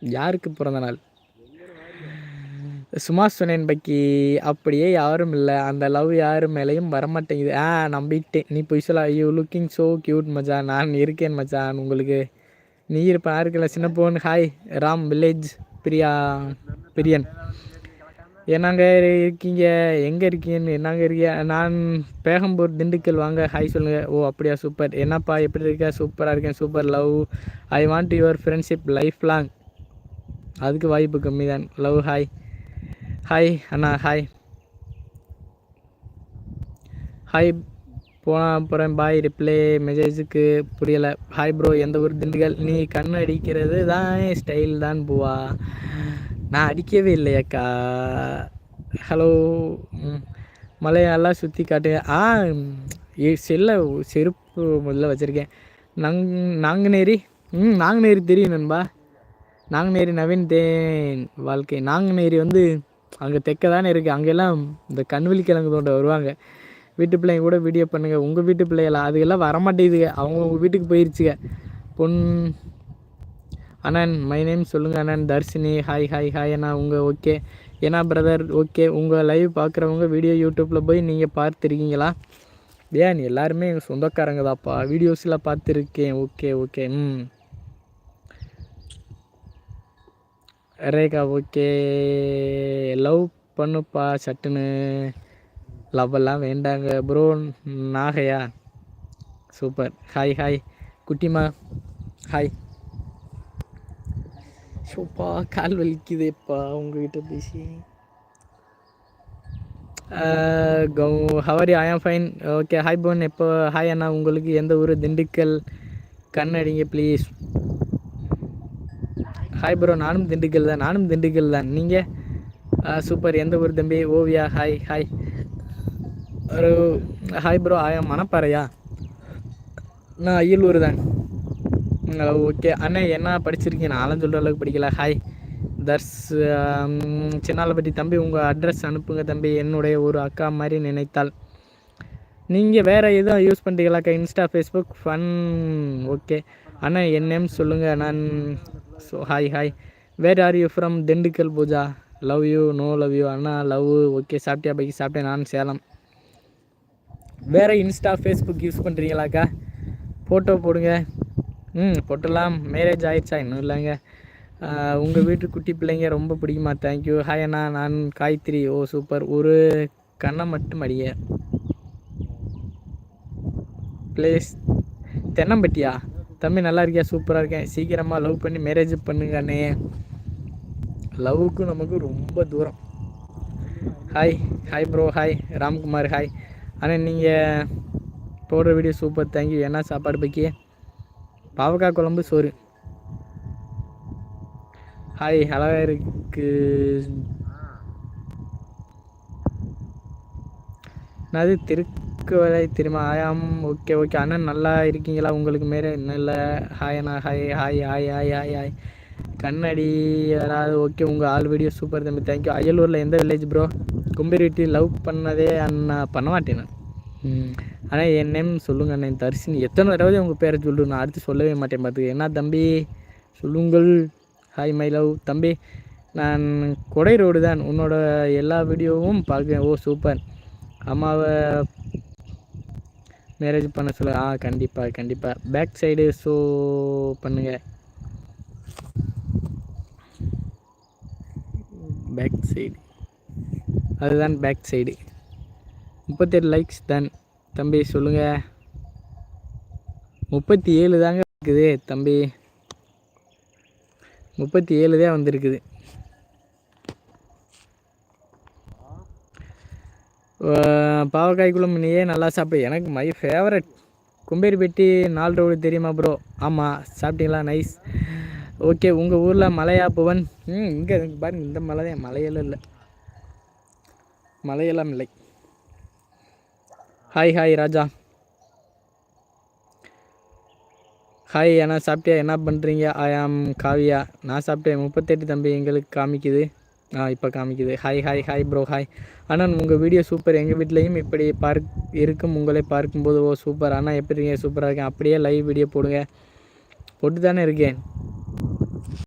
யாருக்கு பிறந்த நாள்? சும்மா சொன்னேன் பக்கி. அப்படியே யாரும் இல்லை. அந்த லவ் யாரு மேலேயும் வரமாட்டேங்குது. ஆ நம்பிட்டேன். நீ பொய் சொல்ல ஐயோ லுக்கிங் ஸோ க்யூட் மச்சான். நான் இருக்கேன் மச்சான் உங்களுக்கு. நீ இருப்பேன் நான் சின்ன phone hi Ram village Priya Priyan. என்னங்க இருக்கீங்க? எங்கே இருக்கீங்கன்னு என்னங்க இருக்கீங்க? நான் பேகம்பூர் திண்டுக்கல் வாங்க. ஹாய் சொல்லுங்கள் ஓ அப்படியா சூப்பர் என்னப்பா எப்படி இருக்க? சூப்பராக இருக்கேன் super love I want your friendship life long அதுக்கு வாய்ப்பு கம்மி தான் லவ் ஹாய் ஹாய் அண்ணா ஹாய் ஹாய் போனால் அப்புறம் பாய் ரிப்ளே மெசேஜுக்கு புரியலை. ஹாய் ப்ரோ எந்த ஊர் திண்டுக்கல்? நீ கண் அடிக்கிறது தான் ஸ்டைல் தான் பூவா. நான் அடிக்கவே இல்லையாக்கா. ஹலோ மலையெல்லாம் சுற்றி காட்டுங்க. ஆ ஏ செல்ல செருப்பு முதல்ல வச்சுருக்கேன். நங் நாங்குநேரி. ம் நாங்குநேரி தெரியும் நண்பா. நாங்குநேரி நவீன் தேன் வாழ்க்கை. நாங்குநேரி வந்து அங்கே தெற்க தானே இருக்குது அங்கெல்லாம் இந்த கண்வெளி கிழங்கு தோண்ட வருவாங்க. வீட்டு பிள்ளைங்க கூட வீடியோ பண்ணுங்கள் உங்கள் வீட்டு பிள்ளைகளா? அதுக்கெல்லாம் வரமாட்டேங்குதுங்க அவங்க உங்கள் வீட்டுக்கு போயிருச்சுங்க பொன் அண்ணன் மை நேம் சொல்லுங்கள் அண்ணன். தர்ஷினி ஹாய் ஹாய் ஹாய் அண்ணா. உங்கள் ஓகே ஏன்னா பிரதர் ஓகே உங்கள் லைவ் பார்க்குறவங்க வீடியோ யூடியூப்பில் போய் நீங்கள் பார்த்துருக்கீங்களா? ஏன் எல்லாருமே எங்கள் சொந்தக்காரங்க தான்ப்பா வீடியோஸ்லாம் பார்த்துருக்கேன். ஓகே ஓகே ம். ரேகா ஓகே லவ் பண்ணுப்பா சட்டுன்னு. லவ்வெல்லாம் வேண்டாங்க bro Nagaiah? Super hi hi குட்டிமா? ஹாய் சூப்பா கால் வலிக்குதேப்பா உங்ககிட்ட பேசி. How are you I am fine okay hi phone எப்போ ஹாய் அண்ணா. உங்களுக்கு எந்த ஊர்? திண்டுக்கல். கண்ணடிங்க ப்ளீஸ் ஹாய் ப்ரோ நானும் திண்டுக்கல் தான். நானும் திண்டுக்கல் தான். நீங்கள் சூப்பர் எந்த ஊர் தம்பி? ஓவியா. ஹாய் ஹாய் ஒரு ஹாய் ப்ரோ ஆயா மணப்பாறையா? நான் அய்யலூர் தான். ஓகே அண்ணே என்ன படிச்சிருக்கீங்க? நானும் சொல்கிற அளவுக்கு படிக்கல. ஹாய் தர்ஸ் சின்னாலப்பட்டி தம்பி உங்கள் அட்ரஸ் அனுப்புங்க தம்பி. என்னுடைய ஒரு அக்கா மாதிரி நினைத்தால் நீங்கள் வேறு எதுவும் யூஸ் பண்ணுறீங்களாக்கா இன்ஸ்டா ஃபேஸ்புக் ஃபன் ஓகே அண்ணா என் நேம் சொல்லுங்கள் நான் so hi hi where are you from Dindigul Pooja. Love you no love you Anna love okay சாப்பிட்டியா? பைக்கு சாப்பிட்டேன். நான் சேலம். வேறு இன்ஸ்டா ஃபேஸ்புக் யூஸ் பண்ணுறீங்களாக்கா ஃபோட்டோ போடுங்க. ம் போட்டலாம் மேரேஜ் ஆயிடுச்சா? இன்னும் இல்லைங்க. உங்கள் வீட்டு குட்டி பிள்ளைங்க ரொம்ப பிடிக்குமா? தேங்க்யூ ஹாய் அண்ணா நான் காயத்ரி. ஓ சூப்பர் ஒரு கண்ணை மட்டும் அடிய ப்ளேஸ் தென்னம்பட்டியா? தம்பி நல்லா இருக்கியா? சூப்பராக இருக்கேன். சீக்கிரமாக லவ் பண்ணி மேரேஜ் பண்ணுங்க அண்ணே. லவ்வுக்கும் நமக்கு ரொம்ப தூரம். Hi hi bro hi Ramkumar hi ஆனால் நீங்கள் போடுற வீடியோ சூப்பர் தேங்க்யூ என்ன சாப்பாடு பைக்கி? பாவக்காய் குழம்பு சோறு. ஹாய் அழகாக இருக்கு. அது திருக்குவலை திரும்ப ஆயாம் ஓகே ஓகே அண்ணன் நல்லா இருக்கீங்களா? உங்களுக்கு மேலே இல்லை ஹாய் அண்ணா hi hi hi hi hi hi கண்ணாடி யாராவது ஓகே உங்கள் ஆள் வீடியோ சூப்பர் தம்பி தேங்க்யூ அயலூரில் எந்த வில்லேஜ் ப்ரோ கும்பேரிட்டி லவ் பண்ணதே அண்ணா பண்ண மாட்டேன் நான். ஆனால் என் நேம் சொல்லுங்கள் அண்ணன் தரிசினி. எத்தனை தடவை உங்கள் பேரை சொல்லு நான் அடுத்து சொல்லவே மாட்டேன் பார்த்துக்க என்ன தம்பி? சொல்லுங்கள். ஹாய் மை லவ் தம்பி நான் கொடை ரோடு தான். உன்னோட எல்லா வீடியோவும் பார்க்குறேன் ஓ சூப்பர் அம்மாவை மேரேஜ் பண்ண சொல்ல ஆ கண்டிப்பாக கண்டிப்பாக பேக் சைடு ஷோ பண்ணுங்கள் பேக் சைடு அதுதான் பேக் சைடு முப்பத்தெட்டு லைக்ஸ் தான். தம்பி சொல்லுங்கள் முப்பத்தி ஏழு தாங்க இருக்குது தம்பி. முப்பத்தி ஏழு தான் வந்திருக்குது. பாவக்காய் குழம்பு நீயே நல்லா சாப்பிடு. எனக்கு மை ஃபேவரட் கும்பேரிப்பட்டி நாலு ரோடு தெரியுமா ப்ரோ ஆமாம் சாப்பிட்டீங்களா? நைஸ் ஓகே உங்கள் ஊரில் மலையா புவன்? ம் இங்கே பாருங்கள் இந்த மலை தான். மலையெல்லாம் இல்லை. மலையெல்லாம் இல்லை. ஹாய் ஹாய் ராஜா. ஹாய் என்ன சாப்பிட்டியா? என்ன பண்ணுறீங்க ஐ ஆம் காவியா. நான் சாப்பிட்டேன். முப்பத்தெட்டு தம்பி எங்களுக்கு காமிக்குது. ஆ இப்போ காமிக்குது. Hi hi hi bro hi அண்ணன் உங்கள் வீடியோ சூப்பர் எங்கள் வீட்லேயும் இப்படி பார்க் இருக்கும். உங்களை பார்க்கும்போது ஓ சூப்பர் அண்ணா எப்படி இருக்கீங்க? சூப்பராக இருக்கேன். அப்படியே லைவ் வீடியோ போடுங்க. போட்டு தானே இருக்கேன்.